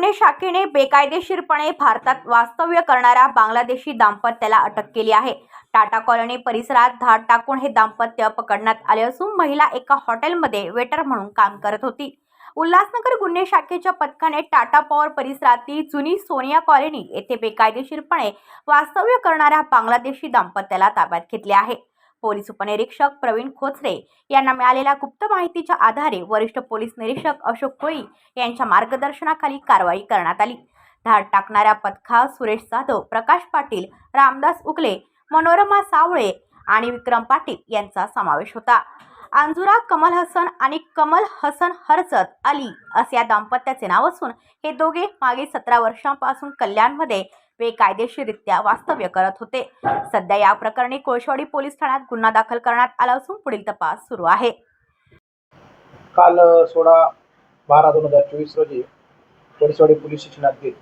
गुन्हे शाखेने बेकायदेशीरपणे भारतात वास्तव्य करणाऱ्या बांगलादेशी दाम्पत्याला अटक केली आहे. टाटा कॉलनी परिसरात धाड टाकून हे दाम्पत्य पकडण्यात आले असून महिला एका हॉटेलमध्ये वेटर म्हणून काम करत होती. उल्हासनगर गुन्हे शाखेच्या पथकाने टाटा पॉवर परिसरातील जुनी सोनिया कॉलनी येथे बेकायदेशीरपणे वास्तव्य करणाऱ्या बांगलादेशी दाम्पत्याला ताब्यात घेतले आहे. पोलीस उपनिरीक्षक प्रवीण खोचरे यांना मिळालेल्या गुप्त माहितीच्या आधारे वरिष्ठ पोलीस निरीक्षक अशोक कोळी यांच्या मार्गदर्शनाखाली कारवाई करण्यात आली. धाड टाकणाऱ्या पथका सुरेश जाधव प्रकाश पाटील रामदास उकले मनोरमा सावळे आणि विक्रम पाटील यांचा समावेश होता. अंजुरा कमल हसन आणि कमल हसन हरजत अली असे या दाम्पत्याचे नाव असून हे दोघे मागील सतरा वर्षांपासून कल्याणमध्ये बेकायदेशीररित्या वास्तव्य करत होते. सध्या या प्रकरणी कोळशवाडी पोलीस ठाण्यात गुन्हा दाखल करण्यात आला असून पुढील तपास सुरू आहे. काल सोळा बारा दोन हजार चोवीस रोजी परिसवाडी पोलीस स्टेशनात गेल.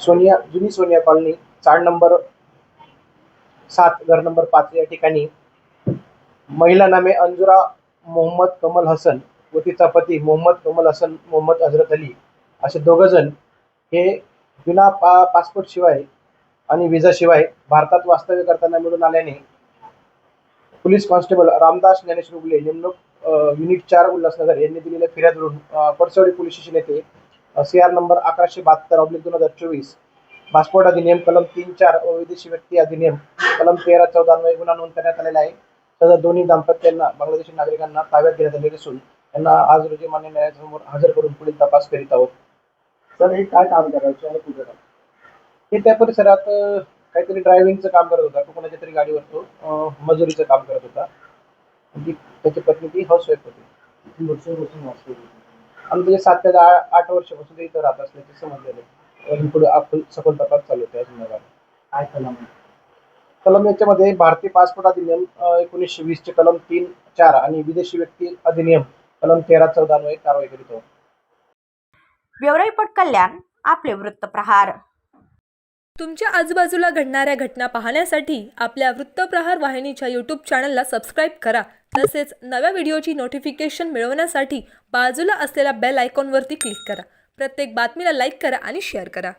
सोनिया जुनी सोनिया कॉलनी चार नंबर सात घर नंबर पाच या ठिकाणी महिला नामे अंजुरा मोहम्मद कमल हसन व तिचा पती मोहम्मद कमल हसन मोहम्मद हजरत अली असे दोघं जण हे विना पा पासपोर्टशिवाय आणि विजाशिवाय भारतात वास्तव्य करताना मिळून आल्याने पोलीस कॉन्स्टेबल रामदास ज्ञानेश रुगले नेमणूक युनिट चार उल्हासनगर यांनी दिलेल्या फिर्यादवरून अ, पोलीस स्टेशन येथे सी आर नंबर अकराशे बहात्तर ऑब्लिक दोन हजार चोवीस पासपोर्ट अधिनियम कलम तीन चार व विदेशी व्यक्ती अधिनियम कलम तेरा चौदा अन्वये गुन्हा नोंद करण्यात आलेला आहे. सदर दोन्ही दाम्पत्यांना बांगलादेशी नागरिकांना ताब्यात घेण्यात आलेले असून त्यांना आज रोजी मान्य न्यायालयासमोर हजर करून पुढील तपास करीत आहोत. सर हे काय काम करायचं आणि कुठे काम हे त्या परिसरात काहीतरी ड्रायव्हिंगचं काम करत होता तो कोणाच्या तरी गाडीवर तो मजुरीचं काम करत होता. त्याची पत्नी ती हाऊसवाईफ होती. वर्षापासून वाचतो आणि म्हणजे सात ते आठ वर्षापासून ते इथं राहत असल्याचे समजलेले पुढे आपण सखोल तपास चालू होते झाला. काय कलम? कलम याच्यामध्ये भारतीय पासपोर्ट अधिनियम एकोणीसशे वीसचे कलम तीन चार आणि विदेशी व्यक्ती अधिनियम कलम तेरा चौदा कारवाई करीत आहोत. रिपोर्ट कल्याण आपले वृत्तप्रहार तुमच्या आजूबाजूला घडणाऱ्या घटना पाहण्यासाठी आपल्या वृत्तप्रहार वाहिनीच्या यूट्यूब चॅनलला सबस्क्राईब करा. तसेच नव्या व्हिडिओची नोटिफिकेशन मिळवण्यासाठी बाजूला असलेल्या बेल आयकॉनवरती क्लिक करा. प्रत्येक बातमीला लाईक करा आणि शेअर करा.